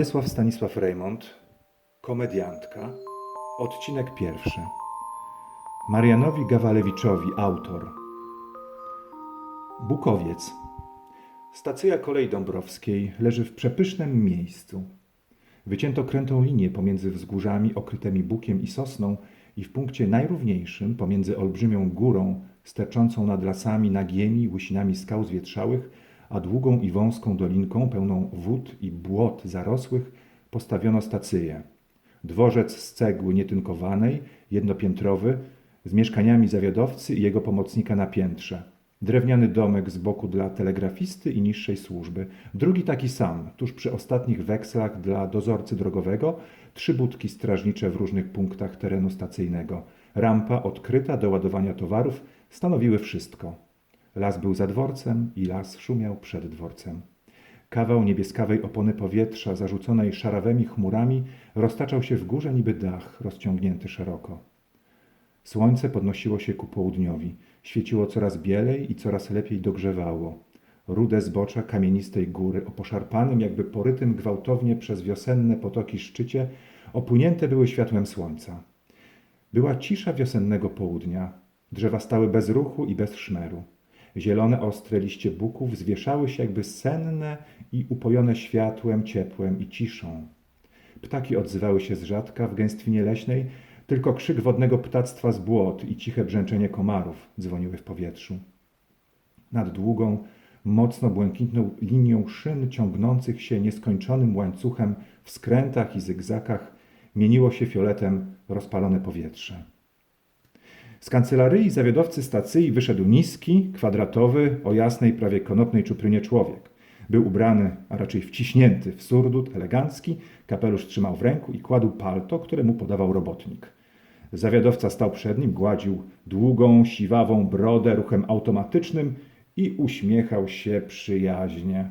Władysław Stanisław Reymont, komediantka, odcinek pierwszy. Marianowi Gawalewiczowi, autor. Bukowiec. Stacja kolei dąbrowskiej leży w przepysznym miejscu. Wycięto krętą linię pomiędzy wzgórzami okrytymi bukiem i sosną i w punkcie najrówniejszym pomiędzy olbrzymią górą sterczącą nad lasami nagimi łysinami skał zwietrzałych, a długą i wąską dolinką pełną wód i błot zarosłych postawiono stacyję. Dworzec z cegły nietynkowanej, jednopiętrowy, z mieszkaniami zawiadowcy i jego pomocnika na piętrze. Drewniany domek z boku dla telegrafisty i niższej służby. Drugi taki sam, tuż przy ostatnich wekslach dla dozorcy drogowego. Trzy budki strażnicze w różnych punktach terenu stacyjnego. Rampa odkryta do ładowania towarów stanowiły wszystko. Las był za dworcem i las szumiał przed dworcem. Kawał niebieskawej opony powietrza, zarzuconej szarawymi chmurami, roztaczał się w górze niby dach, rozciągnięty szeroko. Słońce podnosiło się ku południowi, świeciło coraz bielej i coraz lepiej dogrzewało. Rude zbocza kamienistej góry, o poszarpanym, jakby porytym gwałtownie przez wiosenne potoki szczycie, opłynięte były światłem słońca. Była cisza wiosennego południa. Drzewa stały bez ruchu i bez szmeru. Zielone, ostre liście buków zwieszały się jakby senne i upojone światłem, ciepłem i ciszą. Ptaki odzywały się z rzadka w gęstwinie leśnej, tylko krzyk wodnego ptactwa z błot i ciche brzęczenie komarów dzwoniły w powietrzu. Nad długą, mocno błękitną linią szyn ciągnących się nieskończonym łańcuchem w skrętach i zygzakach mieniło się fioletem rozpalone powietrze. Z kancelarii zawiadowcy stacji wyszedł niski, kwadratowy, o jasnej, prawie konopnej czuprynie człowiek. Był ubrany, a raczej wciśnięty w surdut elegancki, kapelusz trzymał w ręku i kładł palto, które mu podawał robotnik. Zawiadowca stał przed nim, gładził długą, siwawą brodę ruchem automatycznym i uśmiechał się przyjaźnie.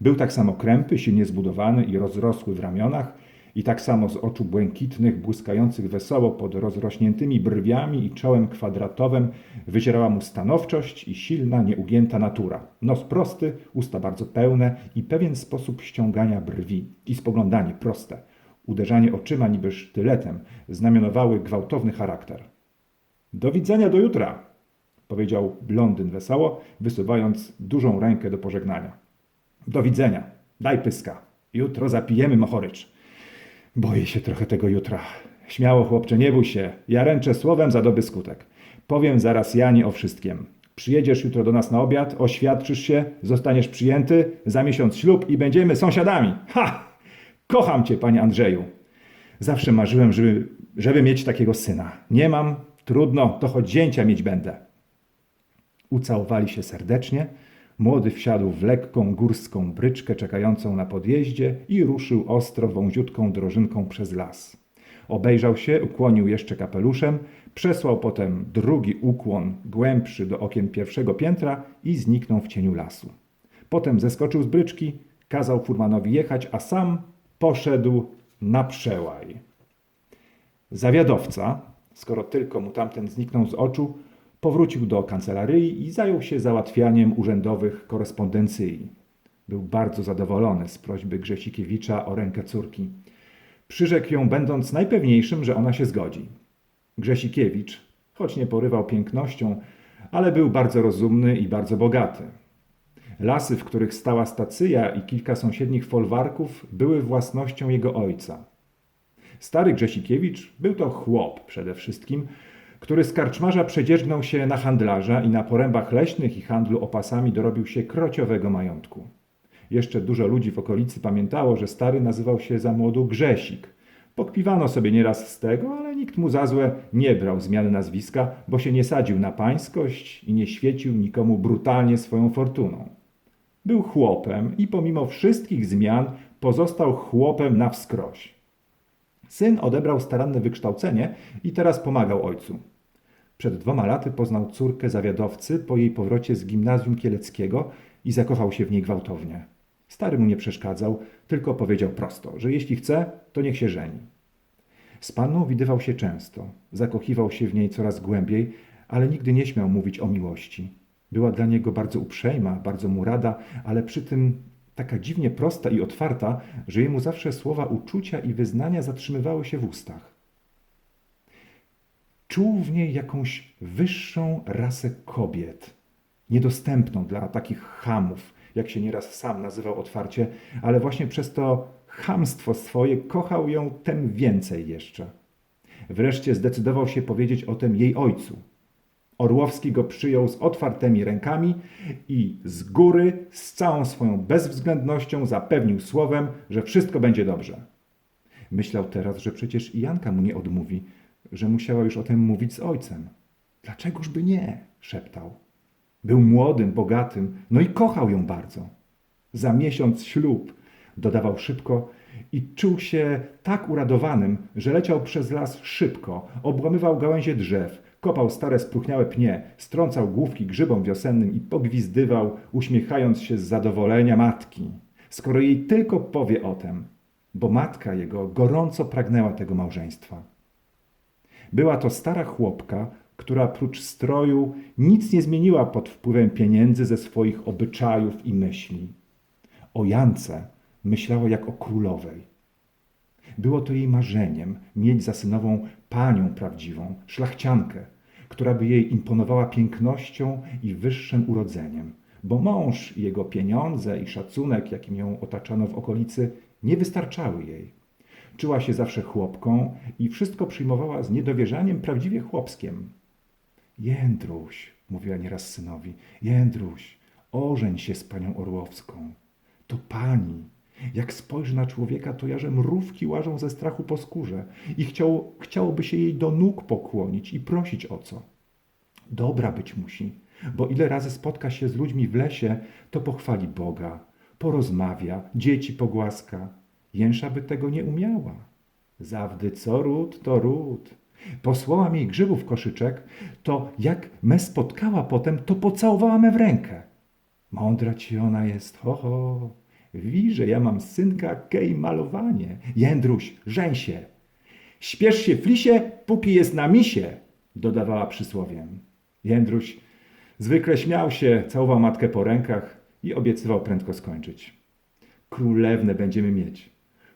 Był tak samo krępy, silnie zbudowany i rozrosły w ramionach, i tak samo z oczu błękitnych, błyskających wesoło pod rozrośniętymi brwiami i czołem kwadratowym wyzierała mu stanowczość i silna, nieugięta natura. Nos prosty, usta bardzo pełne i pewien sposób ściągania brwi i spoglądanie proste. Uderzanie oczyma niby sztyletem znamionowały gwałtowny charakter. Do widzenia do jutra, powiedział blondyn wesoło, wysuwając dużą rękę do pożegnania. Do widzenia. Daj pyska. Jutro zapijemy mochorycz. Boję się trochę tego jutra. Śmiało, chłopcze, nie bój się. Ja ręczę słowem za dobry skutek. Powiem zaraz Jani o wszystkim. Przyjedziesz jutro do nas na obiad, oświadczysz się, zostaniesz przyjęty, za miesiąc ślub i będziemy sąsiadami. Ha! Kocham cię, panie Andrzeju. Zawsze marzyłem, żeby, żeby mieć takiego syna. Nie mam, trudno, to choć zięcia mieć będę. Ucałowali się serdecznie. Młody wsiadł w lekką górską bryczkę czekającą na podjeździe i ruszył ostro wąziutką drożynką przez las. Obejrzał się, ukłonił jeszcze kapeluszem, przesłał potem drugi ukłon, głębszy do okien pierwszego piętra i zniknął w cieniu lasu. Potem zeskoczył z bryczki, kazał furmanowi jechać, a sam poszedł na przełaj. Zawiadowca, skoro tylko mu tamten zniknął z oczu, powrócił do kancelarii i zajął się załatwianiem urzędowych korespondencji. Był bardzo zadowolony z prośby Grzesikiewicza o rękę córki. Przyrzekł ją, będąc najpewniejszym, że ona się zgodzi. Grzesikiewicz, choć nie porywał pięknością, ale był bardzo rozumny i bardzo bogaty. Lasy, w których stała stacyja i kilka sąsiednich folwarków były własnością jego ojca. Stary Grzesikiewicz był to chłop przede wszystkim, który z karczmarza przedzierzgnął się na handlarza i na porębach leśnych i handlu opasami dorobił się krociowego majątku. Jeszcze dużo ludzi w okolicy pamiętało, że stary nazywał się za młodu Grzesik. Pokpiwano sobie nieraz z tego, ale nikt mu za złe nie brał zmiany nazwiska, bo się nie sadził na pańskość i nie świecił nikomu brutalnie swoją fortuną. Był chłopem i pomimo wszystkich zmian pozostał chłopem na wskroś. Syn odebrał staranne wykształcenie i teraz pomagał ojcu. Przed dwoma laty poznał córkę zawiadowcy po jej powrocie z gimnazjum kieleckiego i zakochał się w niej gwałtownie. Stary mu nie przeszkadzał, tylko powiedział prosto, że jeśli chce, to niech się żeni. Z panną widywał się często, zakochiwał się w niej coraz głębiej, ale nigdy nie śmiał mówić o miłości. Była dla niego bardzo uprzejma, bardzo mu rada, ale przy tym taka dziwnie prosta i otwarta, że jemu zawsze słowa uczucia i wyznania zatrzymywały się w ustach. Czuł w niej jakąś wyższą rasę kobiet, niedostępną dla takich chamów, jak się nieraz sam nazywał otwarcie, ale właśnie przez to chamstwo swoje kochał ją tem więcej jeszcze. Wreszcie zdecydował się powiedzieć o tym jej ojcu. Orłowski go przyjął z otwartymi rękami i z góry, z całą swoją bezwzględnością zapewnił słowem, że wszystko będzie dobrze. Myślał teraz, że przecież i Janka mu nie odmówi, że musiała już o tym mówić z ojcem. Dlaczegoż by nie? szeptał. Był młodym, bogatym, no i kochał ją bardzo. Za miesiąc ślub, dodawał szybko i czuł się tak uradowanym, że leciał przez las szybko, obłamywał gałęzie drzew, kopał stare spróchniałe pnie, strącał główki grzybom wiosennym i pogwizdywał, uśmiechając się z zadowolenia matki, skoro jej tylko powie o tem, bo matka jego gorąco pragnęła tego małżeństwa. Była to stara chłopka, która prócz stroju nic nie zmieniła pod wpływem pieniędzy ze swoich obyczajów i myśli. O Jance myślała jak o królowej. Było to jej marzeniem mieć za synową panią prawdziwą, szlachciankę, która by jej imponowała pięknością i wyższym urodzeniem, bo mąż jego pieniądze i szacunek, jakim ją otaczano w okolicy, nie wystarczały jej. Czuła się zawsze chłopką i wszystko przyjmowała z niedowierzaniem prawdziwie chłopskiem. Jędruś, mówiła nieraz synowi, Jędruś, ożeń się z panią Orłowską. To pani. Jak spojrzy na człowieka, to jarze mrówki łażą ze strachu po skórze i chciało, chciałoby się jej do nóg pokłonić i prosić o co. Dobra być musi, bo ile razy spotka się z ludźmi w lesie, to pochwali Boga, porozmawia, dzieci pogłaska. Jęsza by tego nie umiała. Zawdy co ród, to ród. Posłałam jej grzybów koszyczek, to jak me spotkała potem, to pocałowała me w rękę. Mądra ci ona jest, ho, ho. Wi, że ja mam synka kej malowanie. Jędruś, żeń się. Śpiesz się, flisie, póki jest na misie, dodawała przysłowiem. Jędruś zwykle śmiał się, całował matkę po rękach i obiecywał prędko skończyć. Królewnę będziemy mieć.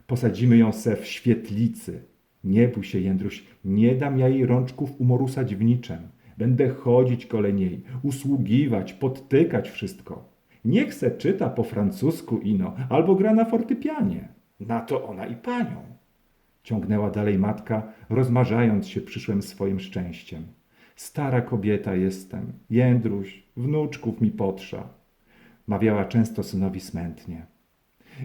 Posadzimy ją se w świetlicy. Nie bój się, Jędruś, nie dam ja jej rączków umorusać w niczem. Będę chodzić koło niej, usługiwać, podtykać wszystko. Niech se czyta po francusku ino, albo gra na fortepianie. Na to ona i panią. Ciągnęła dalej matka, rozmarzając się przyszłym swoim szczęściem. Stara kobieta jestem, Jędruś, wnuczków mi potrza. Mawiała często synowi smętnie.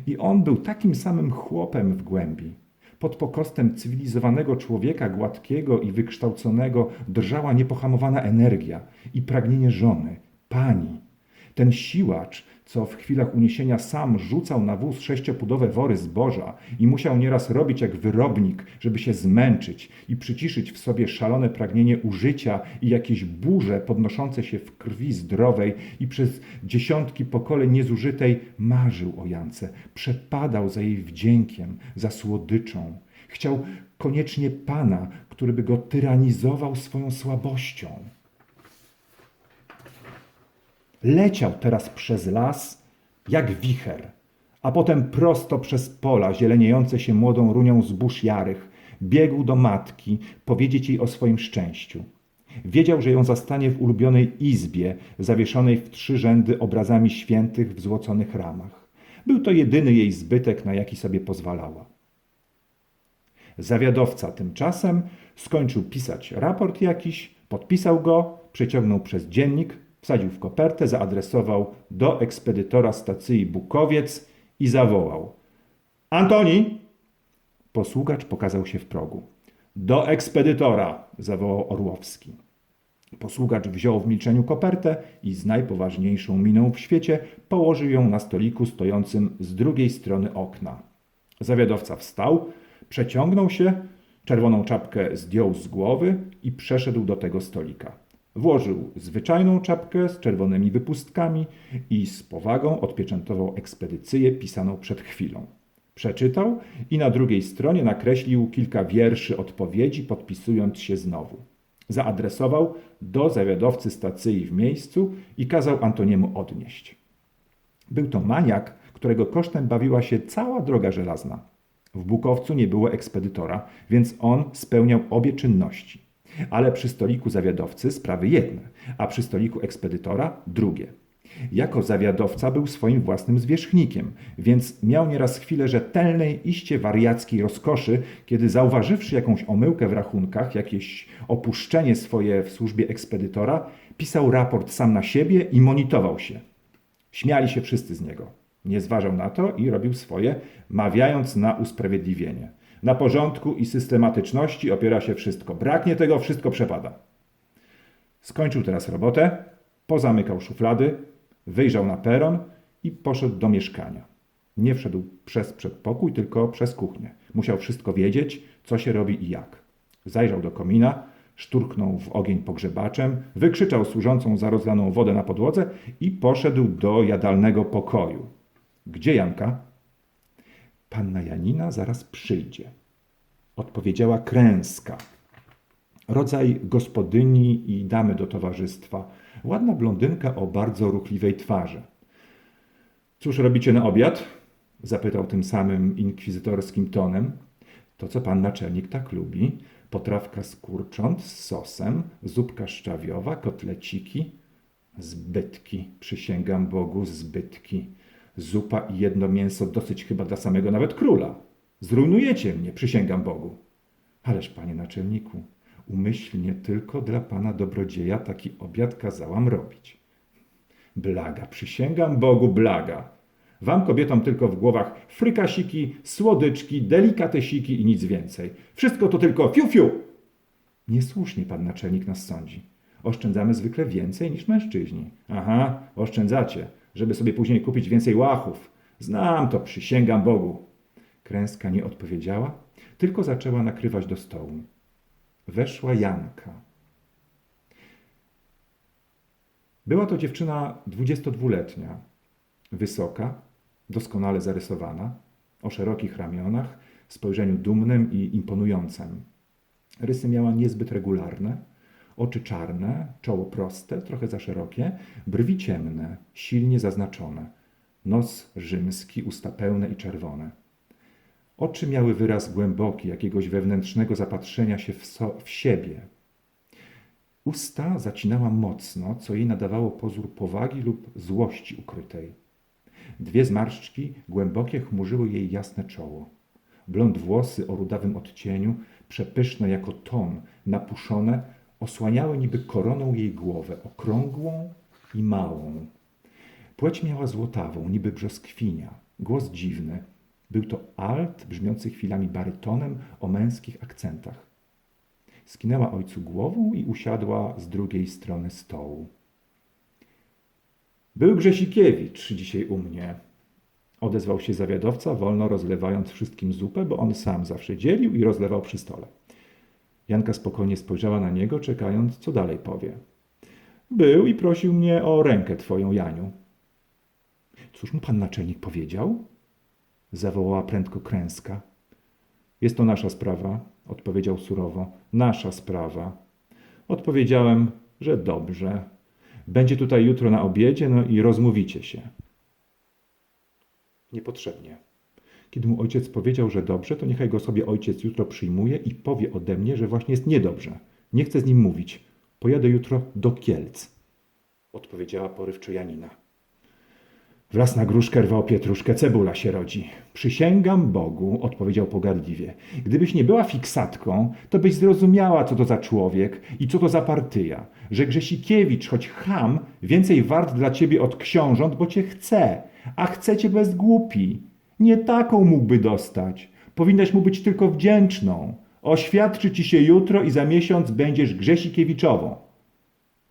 I on był takim samym chłopem w głębi. Pod pokostem cywilizowanego człowieka, gładkiego i wykształconego, drżała niepohamowana energia i pragnienie żony, pani. Ten siłacz, co w chwilach uniesienia sam rzucał na wóz sześciopudowe wory zboża i musiał nieraz robić jak wyrobnik, żeby się zmęczyć i przyciszyć w sobie szalone pragnienie użycia i jakieś burze podnoszące się w krwi zdrowej i przez dziesiątki pokoleń niezużytej, marzył o Jance, przepadał za jej wdziękiem, za słodyczą. Chciał koniecznie pana, który by go tyranizował swoją słabością. Leciał teraz przez las jak wicher, a potem prosto przez pola zieleniejące się młodą runią zbóż jarych, biegł do matki powiedzieć jej o swoim szczęściu. Wiedział, że ją zastanie w ulubionej izbie, zawieszonej w trzy rzędy obrazami świętych w złoconych ramach. Był to jedyny jej zbytek, na jaki sobie pozwalała. Zawiadowca tymczasem skończył pisać raport jakiś, podpisał go, przeciągnął przez dziennik, wsadził w kopertę, zaadresował do ekspedytora stacji Bukowiec i zawołał: Antoni! Posługacz pokazał się w progu. Do ekspedytora! zawołał Orłowski. Posługacz wziął w milczeniu kopertę i z najpoważniejszą miną w świecie położył ją na stoliku stojącym z drugiej strony okna. Zawiadowca wstał, przeciągnął się, czerwoną czapkę zdjął z głowy i przeszedł do tego stolika. Włożył zwyczajną czapkę z czerwonymi wypustkami i z powagą odpieczętował ekspedycję pisaną przed chwilą. Przeczytał i na drugiej stronie nakreślił kilka wierszy odpowiedzi, podpisując się znowu. Zaadresował do zawiadowcy stacji w miejscu i kazał Antoniemu odnieść. Był to maniak, którego kosztem bawiła się cała droga żelazna. W Bukowcu nie było ekspedytora, więc on spełniał obie czynności. Ale przy stoliku zawiadowcy sprawy jedne, a przy stoliku ekspedytora drugie. Jako zawiadowca był swoim własnym zwierzchnikiem, więc miał nieraz chwilę rzetelnej, iście wariackiej rozkoszy, kiedy zauważywszy jakąś omyłkę w rachunkach, jakieś opuszczenie swoje w służbie ekspedytora, pisał raport sam na siebie i monitował się. Śmiali się wszyscy z niego. Nie zważał na to i robił swoje, mawiając na usprawiedliwienie. Na porządku i systematyczności opiera się wszystko. Braknie tego, wszystko przepada. Skończył teraz robotę, pozamykał szuflady, wyjrzał na peron i poszedł do mieszkania. Nie wszedł przez przedpokój, tylko przez kuchnię. Musiał wszystko wiedzieć, co się robi i jak. Zajrzał do komina, szturchnął w ogień pogrzebaczem, wykrzyczał służącą za rozlaną wodę na podłodze i poszedł do jadalnego pokoju. Gdzie Janka? Panna Janina zaraz przyjdzie. Odpowiedziała kręska. Rodzaj gospodyni i damy do towarzystwa. Ładna blondynka o bardzo ruchliwej twarzy. Cóż robicie na obiad? Zapytał tym samym inkwizytorskim tonem. To, co pan naczelnik tak lubi. Potrawka z kurcząt, z sosem, zupka szczawiowa, kotleciki. Zbytki, przysięgam Bogu, zbytki. Zupa i jedno mięso dosyć chyba dla samego nawet króla. Zrujnujecie mnie, przysięgam Bogu. Ależ, panie naczelniku, umyślnie tylko dla pana dobrodzieja taki obiad kazałam robić. Blaga, przysięgam Bogu, blaga. Wam kobietom tylko w głowach frykasiki, słodyczki, delikatesiki i nic więcej. Wszystko to tylko fiu-fiu. Niesłusznie pan naczelnik nas sądzi. Oszczędzamy zwykle więcej niż mężczyźni. Aha, oszczędzacie, żeby sobie później kupić więcej łachów. Znam to, przysięgam Bogu. Kręska nie odpowiedziała, tylko zaczęła nakrywać do stołu. Weszła Janka. Była to dziewczyna 22-letnia, wysoka, doskonale zarysowana, o szerokich ramionach, spojrzeniu dumnym i imponującym. Rysy miała niezbyt regularne, oczy czarne, czoło proste, trochę za szerokie, brwi ciemne, silnie zaznaczone, nos rzymski, usta pełne i czerwone. Oczy miały wyraz głęboki, jakiegoś wewnętrznego zapatrzenia się w, so, w siebie. Usta zacinała mocno, co jej nadawało pozór powagi lub złości ukrytej. Dwie zmarszczki głębokie chmurzyły jej jasne czoło. Blond włosy o rudawym odcieniu, przepyszne jako ton, napuszone, osłaniały niby koroną jej głowę, okrągłą i małą. Płeć miała złotawą, niby brzoskwinia, głos dziwny. Był to alt, brzmiący chwilami barytonem o męskich akcentach. Skinęła ojcu głową i usiadła z drugiej strony stołu. Był Grzesikiewicz dzisiaj u mnie. Odezwał się zawiadowca, wolno rozlewając wszystkim zupę, bo on sam zawsze dzielił i rozlewał przy stole. Janka spokojnie spojrzała na niego, czekając, co dalej powie. Był i prosił mnie o rękę twoją, Janiu. Cóż mu pan naczelnik powiedział? Zawołała prędko kręska. Jest to nasza sprawa, odpowiedział surowo. Nasza sprawa. Odpowiedziałem, że dobrze. Będzie tutaj jutro na obiedzie, no i rozmówicie się. Niepotrzebnie. Kiedy mu ojciec powiedział, że dobrze, to niechaj go sobie ojciec jutro przyjmuje i powie ode mnie, że właśnie jest niedobrze. Nie chcę z nim mówić. Pojadę jutro do Kielc. Odpowiedziała porywczo Janina. Wraz na gruszkę rwał pietruszkę, cebula się rodzi. Przysięgam Bogu, odpowiedział pogardliwie. Gdybyś nie była fiksatką, to byś zrozumiała, co to za człowiek i co to za partyja. Że Grzesikiewicz, choć ham, więcej wart dla ciebie od książąt, bo cię chce. A chce cię bez głupi. Nie taką mógłby dostać. Powinnaś mu być tylko wdzięczną. Oświadczy ci się jutro i za miesiąc będziesz Grzesikiewiczową.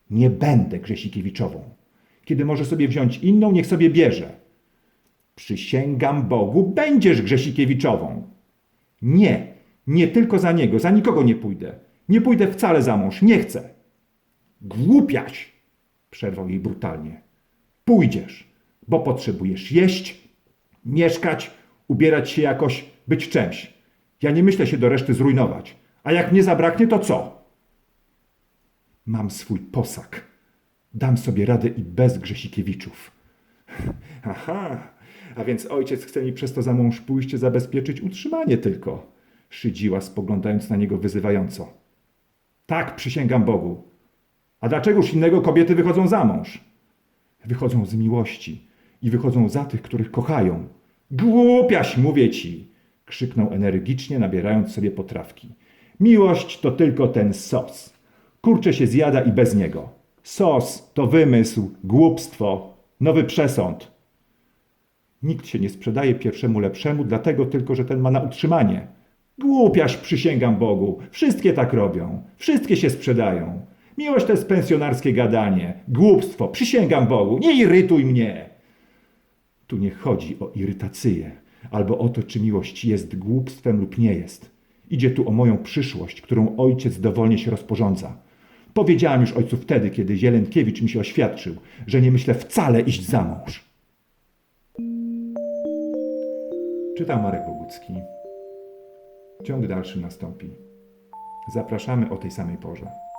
Nie będę Grzesikiewiczową. Kiedy może sobie wziąć inną, niech sobie bierze. Przysięgam Bogu, będziesz Grzesikiewiczową. Nie, nie tylko za niego, za nikogo nie pójdę. Nie pójdę wcale za mąż, nie chcę. Głupiaś, przerwał jej brutalnie. Pójdziesz, bo potrzebujesz jeść, mieszkać, ubierać się jakoś, być czymś. Ja nie myślę się do reszty zrujnować. A jak mnie zabraknie, to co? Mam swój posag. Dam sobie radę i bez Grzesikiewiczów. Aha, A więc ojciec chce mi przez to za mąż pójście zabezpieczyć utrzymanie tylko. Szydziła, spoglądając na niego wyzywająco. Tak, przysięgam Bogu. A dlaczegoż innego kobiety wychodzą za mąż? Wychodzą z miłości i wychodzą za tych, których kochają. Głupiaś, mówię ci! krzyknął energicznie, nabierając sobie potrawki. Miłość to tylko ten sos. Kurcze się zjada i bez niego. Sos to wymysł, głupstwo, nowy przesąd. Nikt się nie sprzedaje pierwszemu lepszemu, dlatego tylko, że ten ma na utrzymanie. Głupiaś, przysięgam Bogu, wszystkie tak robią, wszystkie się sprzedają. Miłość to jest pensjonarskie gadanie, głupstwo, przysięgam Bogu, nie irytuj mnie. Tu nie chodzi o irytację, albo o to, czy miłość jest głupstwem lub nie jest. Idzie tu o moją przyszłość, którą ojciec dowolnie się rozporządza. Powiedziałem już ojcu wtedy, kiedy Jelenkiewicz mi się oświadczył, że nie myślę wcale iść za mąż. Czytał Marek Bogucki. Ciąg dalszy nastąpi. Zapraszamy o tej samej porze.